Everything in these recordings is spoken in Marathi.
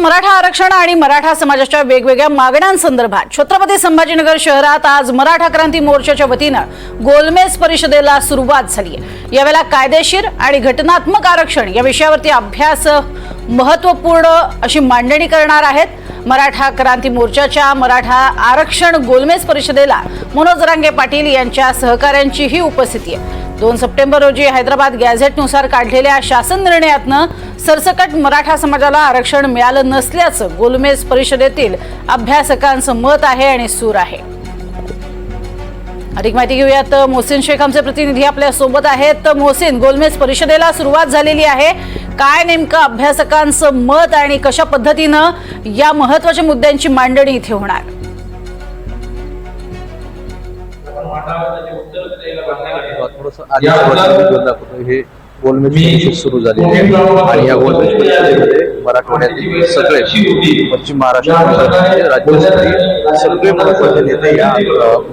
मराठा आरक्षण आणि मराठा समाजाच्या वेगवेगळ्या मागण्यांसंदर्भात छत्रपती संभाजीनगर शहरात आज मराठा क्रांती मोर्चाच्या वतीनं गोलमेज परिषदेला सुरुवात झाली आहे. यावेळेला कायदेशीर आणि घटनात्मक आरक्षण या विषयावरती अभ्यास महत्त्वपूर्ण अशी मांडणी करणार आहेत. मराठा क्रांती मोर्चाच्या मराठा आरक्षण गोलमेज परिषदेला मनोज रांगे पाटील यांच्या सहकाऱ्यांचीही उपस्थिती आहे. दोन सप्टेंबर रोजी हैदराबाद गॅझेटनुसार काढलेल्या शासन निर्णयातनं सरसकट मराठा समाजाला आरक्षण मिळालं नसल्याचं गोलमेज परिषदेतील अभ्यासकांचं मत आहे आणि सूर आहे. अधिक माहिती घेऊयात. मोहसिन शेख आमचे प्रतिनिधी आपल्यासोबत आहेत. मोहसिन गोलमेज परिषदेला सुरुवात झालेली आहे. काय नेमकं अभ्यासकांचं मत आणि कशा पद्धतीनं या महत्त्वाच्या मुद्द्यांची मांडणी इथे होणार? दाखवतो. हे गोलमेज परिषद सुरू झाली आणि या गोलमेज परिषदेमध्ये मराठवाड्यातील सगळे पश्चिम महाराष्ट्र राज्यस्तरीय सगळे महत्त्वाचे नेते या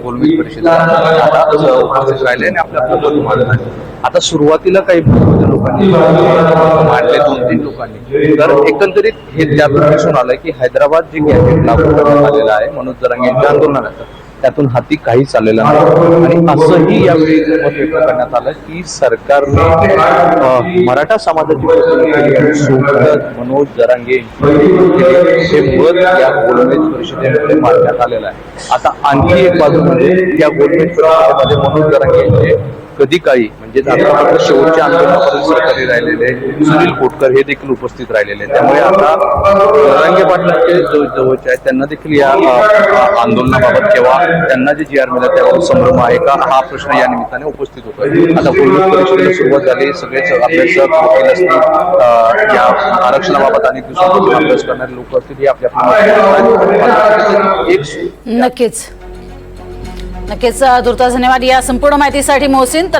गोलमेज परिषदेला आता अ, उपस्थित राहिले आणि आपलं आपलं मत मांडत आहेत आता सुरुवातीला काही महत्त्वाच्या लोकांनी मांडले दोन तीन लोकांनी. तर एकंदरीत हे त्यातून दिसून आलंय की हैदराबाद जे गॅजेट लागू करण्यात आलेलं आहे. मनोज जरांगे यांच्या आंदोलनानंतर. त्यातून हाती काही चाललेलं नाही. आणि असंही यावेळी व्यक्त करण्यात आलं की सरकारने मराठा समाजाची मनोज जरांगे हे मत या गोलमेज परिषदेमध्ये मांडण्यात आलेलं आहे. आता आणखी एक बाजू म्हणजे या गोलमेज परिषदेमध्ये मनोज जरांगे यांचे कधी काळी म्हणजे आता शेवटच्या आंदोलनापर्यंत सहकारी राहिलेले सुनील कोटकर हे देखील उपस्थित राहिलेले आहेत. त्यामुळे आता जरांगे पाटलांचे जो जवळचे आहेत त्यांना देखील या आंदोलनाबाबत किंवा त्यांना जे जी आर मिळालं त्याबाबत संभ्रम आहे का हा प्रश्न या निमित्ताने उपस्थित होतो आता पूर्वी परिषदेला सुरुवात झाली सगळेच अभ्यासक वकील असतील या आरक्षणाबाबत आणि दिवसांपासून अभ्यास करणारे लोक असतील हे आपल्या नक्कीच. नक्कीच तुर्तास धन्यवाद या संपूर्ण माहितीसाठी मोहसिन. तर